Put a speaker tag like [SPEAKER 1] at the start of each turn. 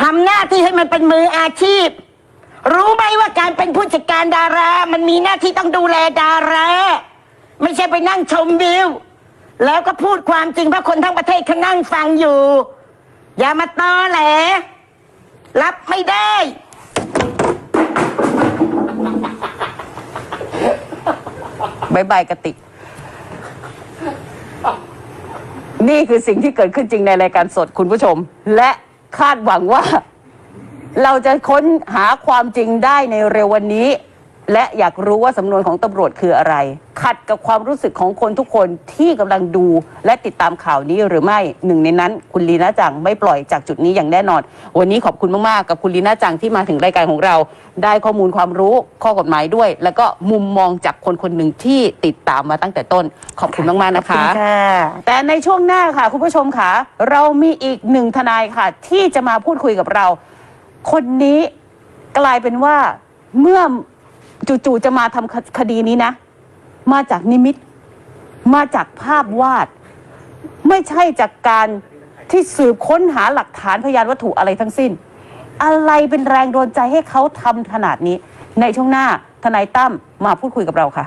[SPEAKER 1] ทำหน้าที่ให้มันเป็นมืออาชีพ รู้ไหมว่าการเป็นผู้จัดการดารา มันมีหน้าที่ต้องดูแลดารา ไม่ใช่ไปนั่งชมวิว แล้วก็พูดความจริงเพราะคนทั้งประเทศเขานั่งฟังอยู่ อย่ามาตอแหล รับไม่ได้
[SPEAKER 2] บายบายกติก นี่คือสิ่งที่เกิดขึ้นจริงในรายการสดคุณผู้ชม และ คาดหวังว่า เราจะค้นหาความจริงได้ในเร็ววันนี้ และอยากรู้ว่าสำนวนของตำรวจคืออะไร ขัดกับความรู้สึกของคนทุกคนที่กำลังดูและติดตามข่าวนี้หรือไม่หนึ่งในนั้น คุณลีน่าจังไม่ปล่อยจากจุดนี้อย่างแน่นอน วันนี้ขอบคุณมาก ๆ กับคุณลีน่าจังที่มาถึงรายการของเรา ได้ข้อมูลความรู้ข้อกฎหมายด้วย แล้วก็มุมมองจากคนคนหนึ่งที่ติดตามมาตั้งแต่ต้น ขอบคุณมาก ๆ นะ
[SPEAKER 1] ขอบ
[SPEAKER 2] คะ
[SPEAKER 1] คุณค่ะ
[SPEAKER 2] แต่ในช่วงหน้าค่ะ คุณผู้ชมค่ะ เรามีอีกหนึ่งทนายค่ะ ที่จะมาพูดคุยกับเรา คนนี้กลายเป็นว่าเมื่อ จู่ๆจะมาทำคคดีนี้นะ มาจากนิมิต มาจากภาพวาด ไม่ใช่จากการที่สืบค้นหาหลักฐานพยานวัตถุอะไรทั้งสิ้น อะไรเป็นแรงโดนใจให้เขาทำขนาดนี้ ในช่วงหน้าทนายตั้มมาพูดคุยกับเราค่ะ